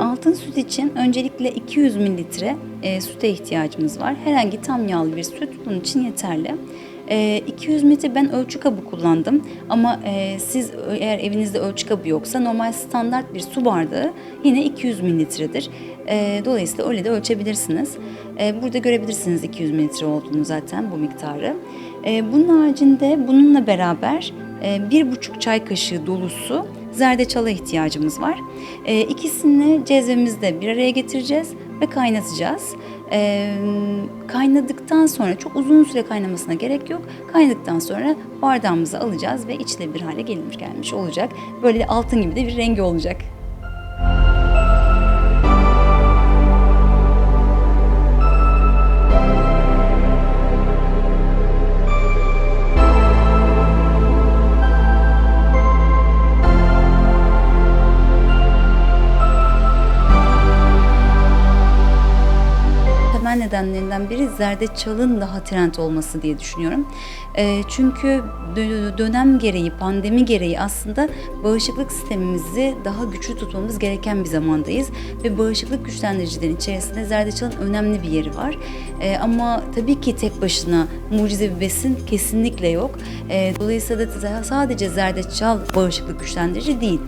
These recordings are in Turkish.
Altın süt için öncelikle 200 mililitre e, süte ihtiyacımız var. Herhangi tam yağlı bir süt bunun için yeterli. E, 200 mililitre ben ölçü kabı kullandım ama e, siz eğer evinizde ölçü kabı yoksa normal standart bir su bardağı yine 200 mililitredir. E, dolayısıyla öyle de ölçebilirsiniz. E, burada görebilirsiniz 200 mililitre olduğunu zaten bu miktarı. E, bunun haricinde bununla beraber e, bir buçuk çay kaşığı dolusu zerdeçala ihtiyacımız var. E, ikisini cezvemizde bir araya getireceğiz ve kaynatacağız. E, kaynadıktan sonra çok uzun süre kaynamasına gerek yok. Kaynadıktan sonra bardağımıza alacağız ve içilebilir hale gelmiş gelmiş olacak. Böyle altın gibi de bir rengi olacak. Nedenlerinden biri zerdeçalın daha trend olması diye düşünüyorum. E, çünkü dö- dönem gereği, pandemi gereği aslında bağışıklık sistemimizi daha güçlü tutmamız gereken bir zamandayız. Ve bağışıklık güçlendiricilerin içerisinde zerdeçalın önemli bir yeri var. E, ama tabii ki tek başına mucize bir besin kesinlikle yok. E, dolayısıyla da sadece zerdeçal bağışıklık güçlendirici değil.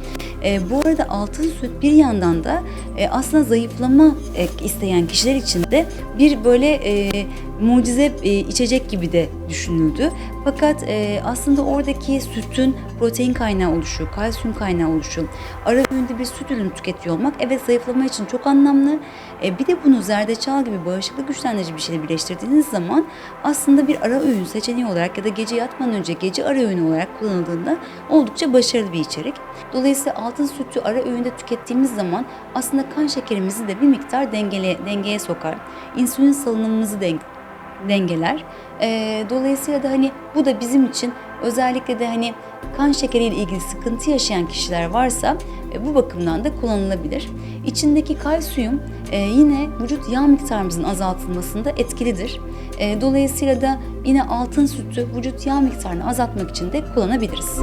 E, bu arada altın süt bir yandan da e, aslında zayıflama e, isteyen kişiler için de bir böyle e, mucize e, içecek gibi de düşünüldü. Fakat e, aslında oradaki sütün protein kaynağı oluşu, kalsiyum kaynağı oluşu, ara öğünde bir süt ürünü tüketiyor olmak evet zayıflama için çok anlamlı. E, bir de bunu zerdeçal gibi bağışıklık güçlendirici bir şeyle birleştirdiğiniz zaman aslında bir ara öğün seçeneği olarak ya da gece yatmadan önce gece ara öğünü olarak kullanıldığında oldukça başarılı bir içerik. Dolayısıyla altın sütü ara öğünde tükettiğimiz zaman aslında kan şekerimizi de bir miktar dengele, dengeye sokar. İnsülin salınımımızı denk, dengeler. Ee, dolayısıyla da hani bu da bizim için özellikle de hani kan şekeriyle ilgili sıkıntı yaşayan kişiler varsa e, bu bakımdan da kullanılabilir. İçindeki kalsiyum e, yine vücut yağ miktarımızın azaltılmasında etkilidir. E, dolayısıyla da yine altın sütü vücut yağ miktarını azaltmak için de kullanabiliriz.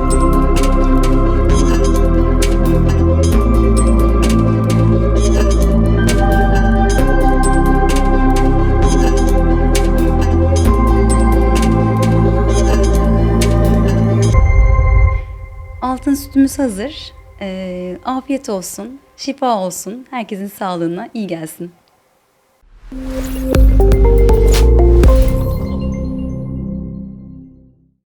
Altın sütümüz hazır. Ee, afiyet olsun, şifa olsun. Herkesin sağlığına iyi gelsin.